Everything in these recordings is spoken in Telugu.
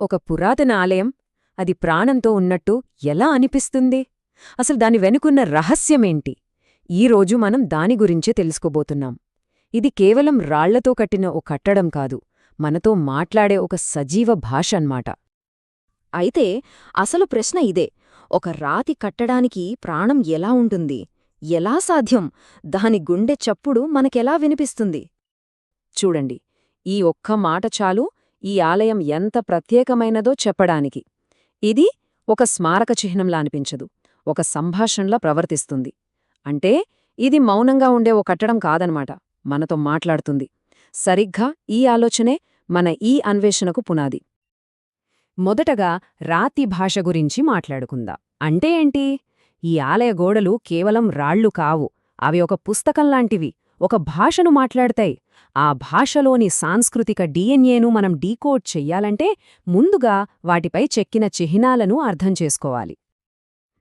ఒక పురాతన ఆలయం అది ప్రాణంతో ఉన్నట్టు ఎలా అనిపిస్తుంది? అసలు దాని వెనుకున్న రహస్యమేంటి? ఈరోజు మనం దాని గురించే తెలుసుకోబోతున్నాం. ఇది కేవలం రాళ్ళతో కట్టిన ఓ కట్టడం కాదు మనతో మాట్లాడే ఒక సజీవ భాష అన్మాట అయితే అసలు ప్రశ్న ఇదే ఒక రాతి కట్టడానికి ప్రాణం ఎలా ఉంటుంది? ఎలా సాధ్యం? దాని గుండె చప్పుడు మనకెలా వినిపిస్తుంది? చూడండి ఈ ఒక్క మాట చాలు ఈ ఆలయం ఎంత ప్రత్యేకమైనదో చెప్పడానికి. ఇది ఒక స్మారక చిహ్నంలా అనిపించదు ఒక సంభాషణలా ప్రవర్తిస్తుంది. అంటే ఇది మౌనంగా ఉండే ఓ కట్టడం కాదనమాట మనతో మాట్లాడుతుంది. సరిగ్గా ఈ ఆలోచనే మన ఈ అన్వేషణకు పునాది. మొదటగా రాతి భాష గురించి మాట్లాడుకుందా. అంటే ఏంటి? ఈ ఆలయ గోడలు కేవలం రాళ్ళు కావు అవి ఒక పుస్తకంలాంటివి. ఒక భాషను మాట్లాడతాయి. ఆ భాషలోని సాంస్కృతిక డిఎన్ఏను మనం డీకోడ్ చెయ్యాలంటే ముందుగా వాటిపై చెక్కిన చిహ్నాలను అర్థం చేసుకోవాలి.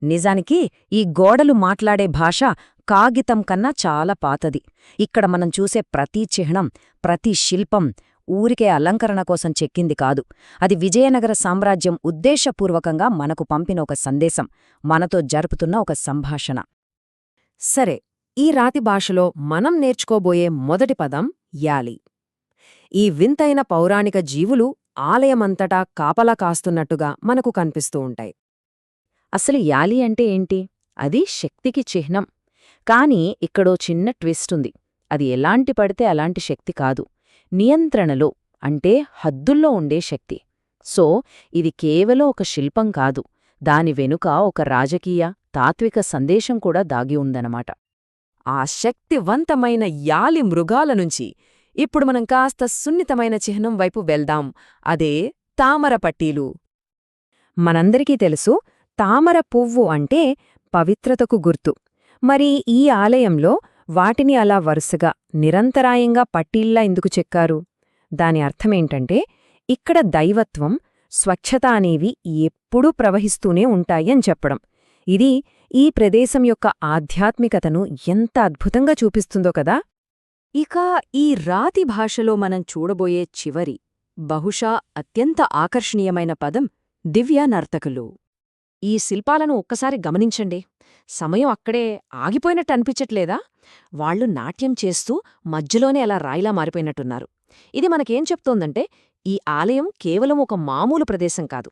నిజానికి ఈ గోడలు మాట్లాడే భాష కాగితం కన్నా చాలా పాతది. ఇక్కడ మనం చూసే ప్రతి చిహ్నం ప్రతి శిల్పం ఊరికే అలంకరణ కోసం చెక్కింది కాదు. అది విజయనగర సామ్రాజ్యం ఉద్దేశపూర్వకంగా మనకు పంపిన ఒక సందేశం మనతో జరుపుతున్న ఒక సంభాషణ. సరే ఈ రాతి భాషలో మనం నేర్చుకోబోయే మొదటి పదం యాలి. ఈ వింతైన పౌరాణిక జీవులు ఆలయమంతటా కాపలా కాస్తున్నట్టుగా మనకు కనిపిస్తూ ఉంటాయి. అసలు యాలి అంటే ఏంటి? అది శక్తికి చిహ్నం. కాని ఇక్కడో చిన్న ట్విస్ట్ ఉంది. అది ఎలాంటి పడితే అలాంటి శక్తి కాదు. నియంత్రణలో అంటే హద్దుల్లో ఉండే శక్తి. సో ఇది కేవలం ఒక శిల్పం కాదు. దాని వెనుక ఒక రాజకీయ తాత్విక సందేశం కూడా దాగి ఉందన్నమాట. ఆ శక్తివంతమైన యాలి మృగాల నుంచి. ఇప్పుడు మనం కాస్త సున్నితమైన చిహ్నం వైపు వెళ్దాం. అదే తామర పట్టీలు. మనందరికీ తెలుసు తామర పువ్వు అంటే పవిత్రతకు గుర్తు. మరి ఈ ఆలయంలో వాటిని అలా వరుసగా నిరంతరాయంగా పట్టీల్లా ఎందుకు చెక్కారు? దాని అర్థమేంటంటే ఇక్కడ దైవత్వం స్వచ్ఛత అనేవి ఎప్పుడూ ప్రవహిస్తూనే ఉంటాయని చెప్పడం. ఇది ఈ ప్రదేశం యొక్క ఆధ్యాత్మికతను ఎంత అద్భుతంగా చూపిస్తుందో కదా! ఇక ఈ రాతి భాషలో మనం చూడబోయే చివరి బహుశా అత్యంత ఆకర్షణీయమైన పదం దివ్య నర్తకులు. ఈ శిల్పాలను ఒక్కసారి గమనించండి. సమయం అక్కడే ఆగిపోయినట్టు అనిపించట్లేదా? వాళ్ళు నాట్యం చేస్తూ మధ్యలోనే అలా రాయిలా మారిపోయినట్టున్నారు. ఇది మనకేం చెప్తోందంటే ఈ ఆలయం కేవలం ఒక మామూలు ప్రదేశం కాదు.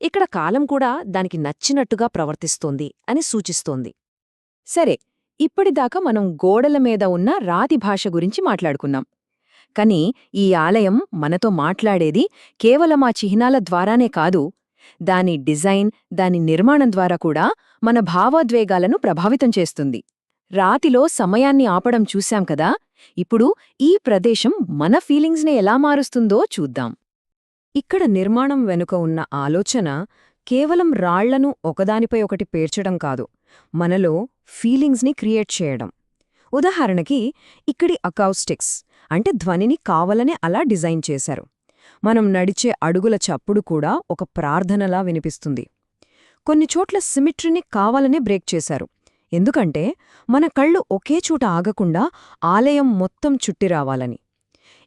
ఇక్కడ కాలం కూడా దానికి నచ్చినట్టుగా ప్రవర్తిస్తోంది అని సూచిస్తోంది. సరే ఇప్పటిదాకా మనం గోడల మీద ఉన్న రాతి భాష గురించి మాట్లాడుకున్నాం. కాని ఈ ఆలయం మనతో మాట్లాడేది కేవలం ఆ చిహ్నాల ద్వారానే కాదు దాని డిజైన్ దాని నిర్మాణం ద్వారా కూడా మన భావోద్వేగాలను ప్రభావితం చేస్తుంది. రాతిలో సమయాన్ని ఆపడం చూశాం కదా ఇప్పుడు ఈ ప్రదేశం మన ఫీలింగ్స్ని ఎలా మారుస్తుందో చూద్దాం. ఇక్కడ నిర్మాణం వెనుక ఉన్న ఆలోచన కేవలం రాళ్ళను ఒకదానిపై ఒకటి పేర్చడం కాదు మనలో ఫీలింగ్స్ని క్రియేట్ చేయడం. ఉదాహరణకి ఇక్కడి అకౌస్టిక్స్ అంటే ధ్వనిని కావలనే అలా డిజైన్ చేశారు. మనం నడిచే అడుగుల చప్పుడు కూడా ఒక ప్రార్థనలా వినిపిస్తుంది. కొన్ని చోట్ల సిమిట్రీని కావాలనే బ్రేక్ చేశారు. ఎందుకంటే మన కళ్ళు ఒకే చోట ఆగకుండా ఆలయం మొత్తం చుట్టి రావాలని.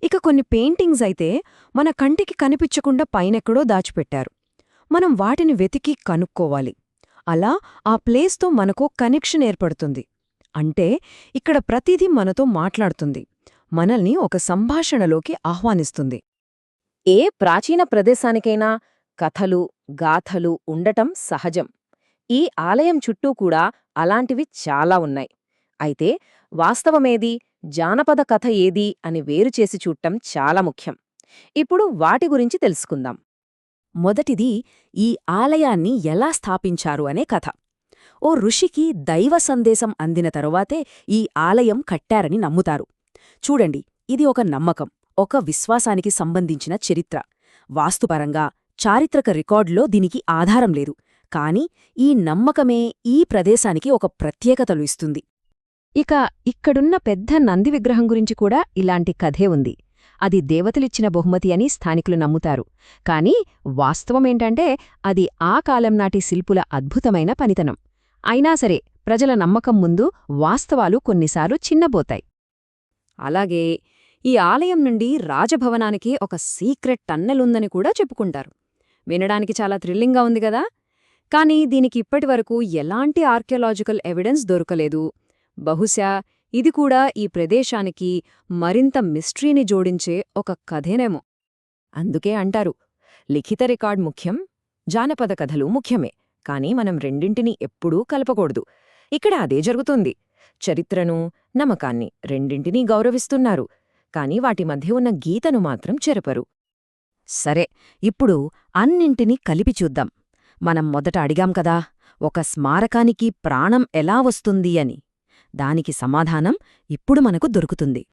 ఇక కొన్ని పెయింటింగ్స్ అయితే మన కంటికి కనిపించకుండా పైనెక్కడో దాచిపెట్టారు. మనం వాటిని వెతికి కనుక్కోవాలి. అలా ఆ ప్లేస్తో మనకో కనెక్షన్ ఏర్పడుతుంది. అంటే ఇక్కడ ప్రతిదీ మనతో మాట్లాడుతుంది. మనల్ని ఒక సంభాషణలోకి ఆహ్వానిస్తుంది. ఏ ప్రాచీన ప్రదేశానికైనా కథలు గాథలు ఉండటం సహజం. ఈ ఆలయం చుట్టూ కూడా అలాంటివి చాలా ఉన్నాయి. అయితే వాస్తవమేది? జానపద కథ ఏది అని వేరుచేసి చూడటం చాలా ముఖ్యం. ఇప్పుడు వాటి గురించి తెలుసుకుందాం. మొదటిది ఈ ఆలయాన్ని ఎలా స్థాపించారు అనే కథ. ఓ ఋషికి దైవ సందేశం అందిన తరువాతే ఈ ఆలయం కట్టారని నమ్ముతారు. చూడండి ఇది ఒక నమ్మకం ఒక విశ్వాసానికి సంబంధించిన చరిత్ర. వాస్తుపరంగా చారిత్రక రికార్డులో దీనికి ఆధారం లేదు. కాని ఈ నమ్మకమే ఈ ప్రదేశానికి ఒక ప్రత్యేకతలు ఇస్తుంది. ఇక ఇక్కడున్న పెద్ద నంది విగ్రహం గురించి కూడా ఇలాంటి కథే ఉంది. అది దేవతలిచ్చిన బహుమతి అని స్థానికులు నమ్ముతారు. కాని వాస్తవమేంటంటే అది ఆ కాలం నాటి శిల్పుల అద్భుతమైన పనితనం. అయినా సరే ప్రజల నమ్మకం ముందు వాస్తవాలు కొన్నిసార్లు చిన్నబోతాయి. అలాగే ఈ ఆలయం నుండి రాజభవనానికి ఒక సీక్రెట్ టన్నెలుందని కూడా చెప్పుకుంటారు. వినడానికి చాలా థ్రిల్లింగ్గా ఉంది కదా. కానీ దీనికి ఇప్పటివరకు ఎలాంటి ఆర్కియలాజికల్ ఎవిడెన్స్ దొరకలేదు. బహుశా ఇది కూడా ఈ ప్రదేశానికి మరింత మిస్ట్రీని జోడించే ఒక కథేనేమో. అందుకే అంటారు లిఖిత రికార్డ్ ముఖ్యం జానపద కథలు ముఖ్యమే కానీ మనం రెండింటినీ ఎప్పుడూ కలపకూడదు. ఇక్కడ అదే జరుగుతుంది. చరిత్రను నమ్మకాన్ని రెండింటినీ గౌరవిస్తున్నారు కాని వాటి మధ్య ఉన్న గీతను మాత్రం చెరపరు. సరే ఇప్పుడు అన్నింటినీ కలిపి చూద్దాం. మనం మొదట అడిగాం కదా ఒక స్మారకానికి ప్రాణం ఎలా వస్తుంది అని. దానికి సమాధానం ఇప్పుడు మనకు దొరుకుతుంది.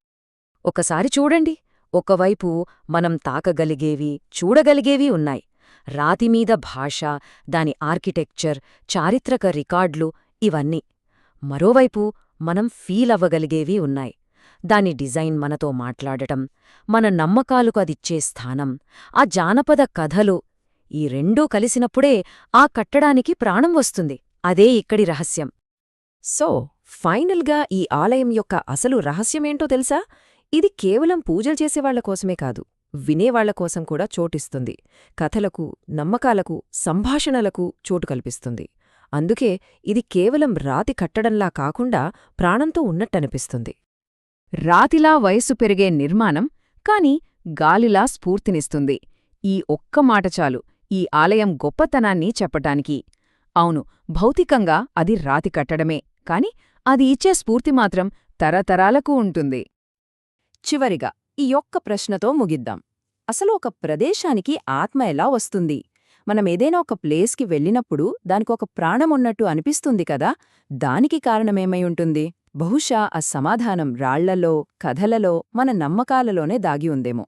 ఒకసారి చూడండి. ఒకవైపు మనం తాకగలిగేవి చూడగలిగేవి ఉన్నాయి. రాతిమీద భాష దాని ఆర్కిటెక్చర్ చారిత్రక రికార్డులు ఇవన్నీ. మరోవైపు మనం ఫీల్ అవ్వగలిగేవి ఉన్నాయి. దాని డిజైన్ మనతో మాట్లాడటం మన నమ్మకాలకు అదిచ్చే స్థానం ఆ జానపద కథలు ఈ రెండూ కలిసినప్పుడే ఆ కట్టడానికి ప్రాణం వస్తుంది. అదే ఇక్కడి రహస్యం. సో ఫైనల్గా ఈ ఆలయం యొక్క అసలు రహస్యమేంటో తెలుసా? ఇది కేవలం పూజలు చేసేవాళ్ళ కోసమే కాదు వినేవాళ్ళ కోసం కూడా చోటిస్తుంది. కథలకు నమ్మకాలకు సంభాషణలకు చోటు కల్పిస్తుంది. అందుకే ఇది కేవలం రాతి కట్టడంలా కాకుండా ప్రాణంతో ఉన్నట్టనిపిస్తుంది. రాతిలా వయస్సు పెరిగే నిర్మాణం కాని గాలిలా స్ఫూర్తినిస్తుంది. ఈ ఒక్క మాట చాలు ఈ ఆలయం గొప్పతనాన్ని చెప్పటానికి. అవును భౌతికంగా అది రాతి కట్టడమే కాని అది ఇచ్చే స్ఫూర్తి మాత్రం తరతరాలకు ఉంటుంది. చివరిగా ఈ ఒక్క ప్రశ్నతో ముగిద్దాం. అసలు ఒక ప్రదేశానికి ఆత్మ ఎలా వస్తుంది? మనం ఏదైనా ఒక ప్లేస్కి వెళ్ళినప్పుడు దానికొక ప్రాణమున్నట్టు అనిపిస్తుంది కదా? దానికి కారణమేమై ఉంటుంది? బహుశా ఆ సమాధానం రాళ్ళలో కథలలో మన నమ్మకాలలోనే దాగి ఉందేమో.